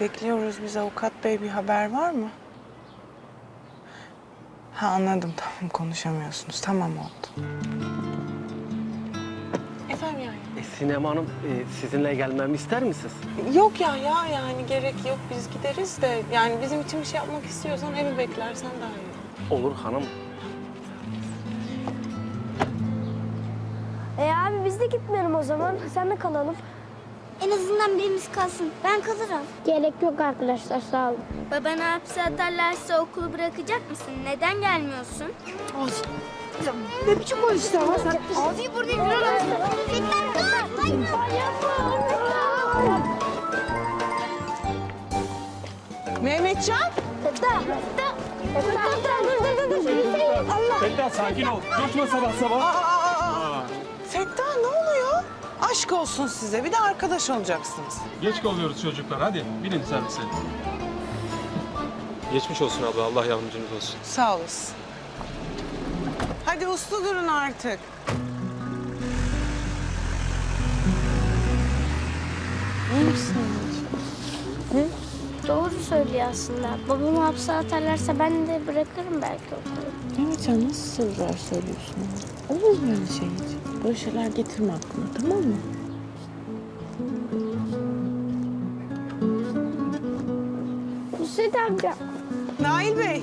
Bekliyoruz biz avukat bey bir haber var mı? Ha anladım tamam konuşamıyorsunuz. Tamam oldu. Efendim yani? E, Sinem Hanım e, sizinle gelmemi ister misiniz? Yok ya ya yani gerek yok biz gideriz de yani bizim için bir şey yapmak istiyorsan evi beklersen daha iyi. Olur hanım. E abi biz de gitmeyelim o zaman. Sen de kalalım. En azından birimiz kalsın. Ben kalırım. Gerek yok arkadaşlar sağ olun. Babanı hapse atarlarsa okulu bırakacak mısın? Neden gelmiyorsun? Ne biçim konuşuyorsun lan sen? Ağzıyı burnunu kırarım. Fitnat dur. Mehmetcan? Dur dur. dur. Allah. Feda sakin ol. Coşma sabah sabah. Fettah ne oluyor? Aşk olsun size bir de arkadaş olacaksınız. Geç kalıyoruz çocuklar. Hadi binin servise. Geçmiş olsun abla. Allah yardımcınız olsun. Sağ olasın. Hadi uslu durun artık. İyi misin anneciğim? Doğru söylüyor aslında. Babamı hapse atarlarsa ben de bırakırım belki okulu. Mehmetcan nasıl sözler söylüyorsun? ama? Olmaz böyle şey hiç. Böyle şeyler getirme aklına tamam mı? Nusret amca. Nail Bey.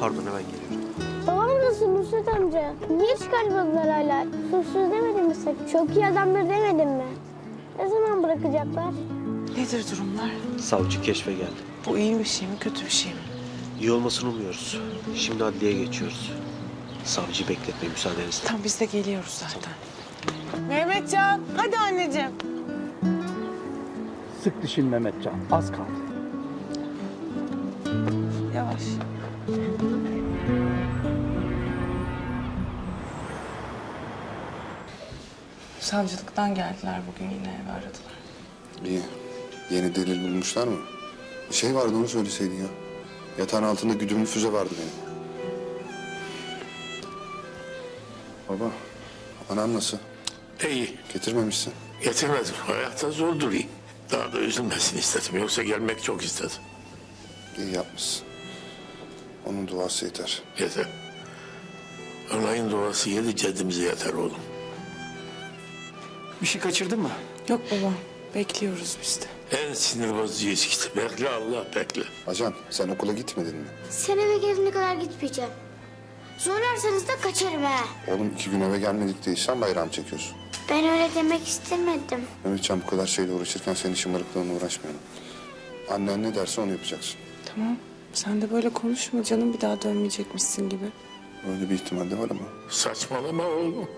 Pardon hemen geliyorum. Babam nasıl Nusret amca? Niye çıkarmadılar hala? Suçsuz demedin mi sen? Çok iyi adamdır demedin mi? Ne zaman bırakacaklar? Nedir durumlar? Savcı keşfe geldi. Bu iyi bir şey mi kötü bir şey mi? İyi olmasını umuyoruz. Şimdi adliyeye geçiyoruz. Savcı bekletme müsaadenizle. Tam biz de geliyoruz zaten. Mehmetcan hadi anneciğim. Sık dişin Mehmetcan. Az kaldı. Yavaş. Savcılıktan geldiler bugün yine eve aradılar. İyi. Yeni delil bulmuşlar mı? Bir şey vardı onu söyleseydin ya. Yatağın altında güdümlü füze vardı benim. Baba, anam nasıl? İyi, Getirmemişsin. getirmedim. Hayatta zor durayım. Daha da üzülmesin istedim. Yoksa gelmek çok istedim. İyi yapmışsın. Onun duası yeter. Yeter. Anayın duası yedi ceddimize yeter oğlum. Bir şey kaçırdın mı? Yok baba bekliyoruz biz de. En sinir bozucu ilişkisi. Bekle Allah bekle. Ajan, sen okula gitmedin mi? Sen eve gelene kadar gitmeyeceğim. Zorlarsanız da kaçarım ha. Oğlum iki gün eve gelmedik diye sen bayram çekiyorsun. Ben öyle demek istemedim. Mehmetcan bu kadar şeyle uğraşırken senin şımarıklığına uğraşmayalım. Annen ne derse onu yapacaksın. Tamam. Sen de böyle konuşma canım bir daha dönmeyecekmişsin gibi. Öyle bir ihtimal de var ama. Saçmalama oğlum.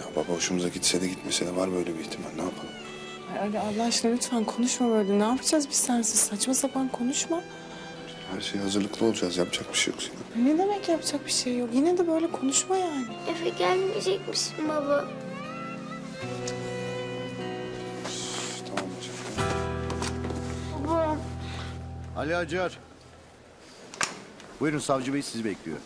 Ya baba hoşumuza gitse de gitmese de var böyle bir ihtimal. Ne yapalım? Ay öyle Allah aşkına lütfen konuşma böyle. Ne yapacağız biz sensiz? Saçma sapan konuşma. Her şeye hazırlıklı olacağız. Yapacak bir şey yok Sinan. Ne demek yapacak bir şey yok. Yine de böyle konuşma yani. Eve gelmeyecek misin baba? Tamam hocam. Ali Acar. Buyurun savcı bey sizi bekliyor.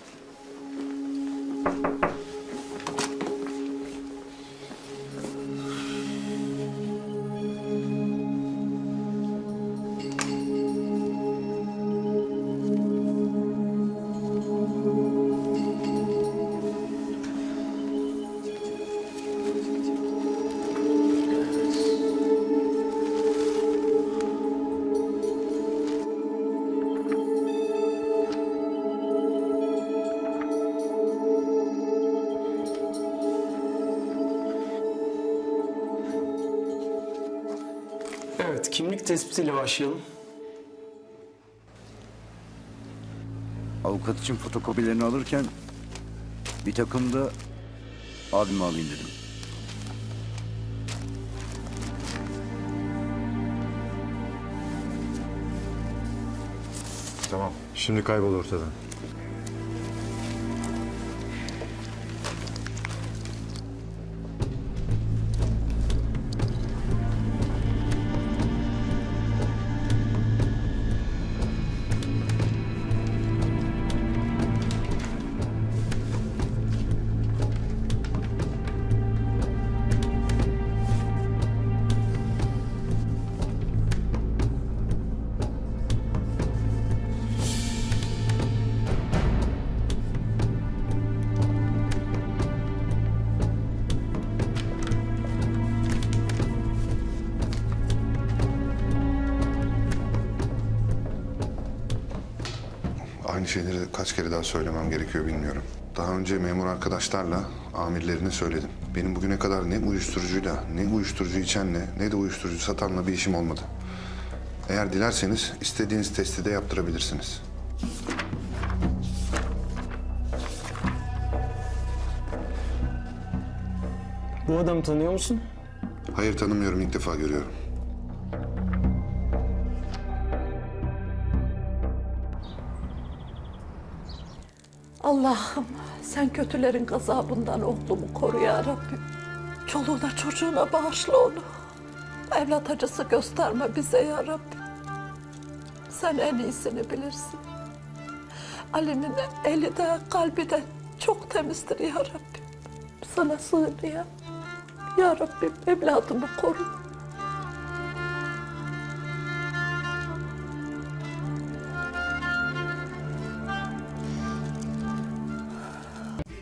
Evet, kimlik tespitiyle başlayalım. Avukat için fotokopilerini alırken bir takım da abime alayım dedim. Tamam. Şimdi kaybol ortadan. Aynı şeyleri kaç kere daha söylemem gerekiyor bilmiyorum. Daha önce memur arkadaşlarla amirlerine söyledim. Benim bugüne kadar ne uyuşturucuyla, ne uyuşturucu içenle, ne de uyuşturucu satanla bir işim olmadı. Eğer dilerseniz istediğiniz testi de yaptırabilirsiniz. Bu adamı tanıyor musun? Hayır tanımıyorum, ilk defa görüyorum. Allah'ım sen kötülerin gazabından oğlumu koru ya Rabbim. Çoluğuna çocuğuna bağışla onu. Evlat acısı gösterme bize ya Rabbim. Sen en iyisini bilirsin. Ali'nin eli de kalbi de çok temizdir ya Rabbim. Sana sığınıyor. Ya Rabbim evladımı koru.